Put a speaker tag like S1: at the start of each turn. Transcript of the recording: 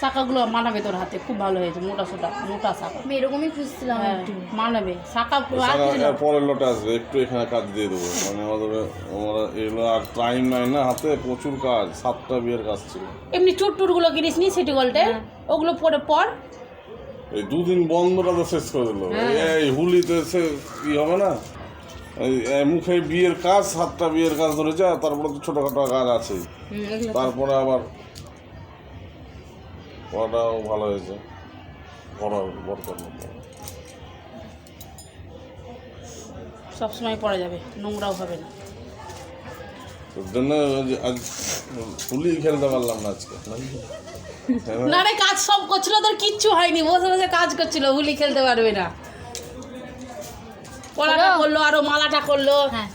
S1: শাখাগুলো মানাবে তোর হাতে খুব ভালো হয়েছে মোটা সোটা মোটা শাখা
S2: আমি এরকমই খুঁজছিলাম
S1: হ্যাঁ,
S2: একটু।
S1: মানাবে শাখা
S3: পরের লোটে আসবে একটু এখানে কাজ দিয়ে দেবো। মানে আমাদের আমরা এগুলো আর টাইম নাই না হাতে প্রচুর কাজ সাতটা বিয়ের কাজ ছিল।
S1: এমনি চুট টুটগুলো কিনিস নি সিটি গোল্ডের ওগুলো পরে পর?
S3: এই দুদিন বন্ধটা তো শেষ করে দিল। এই হুলিতে সে কি হবে না? মুখে বিয়ের কাজ সাতটা বিয়ের কাজ ধরেছে আর তারপরে তো ছোটোখাটো কাজ আছে তারপরে আবার পড়াটাও ভালো হয়েছে। দরকার নেই
S1: সবসময় পরা যাবে নোংরাও হবে না।
S3: তোর জন্য আজ- আজ হুলি খেলতে পারলাম না আজকে।
S1: না রে কাজ সব করছিল তোর কিচ্ছু হয়নি। বসে বসে কাজ করছিল হুলি খেলতে পারবে না। পড়াটা করল আরও মালাটা করল।
S2: হ্যাঁ।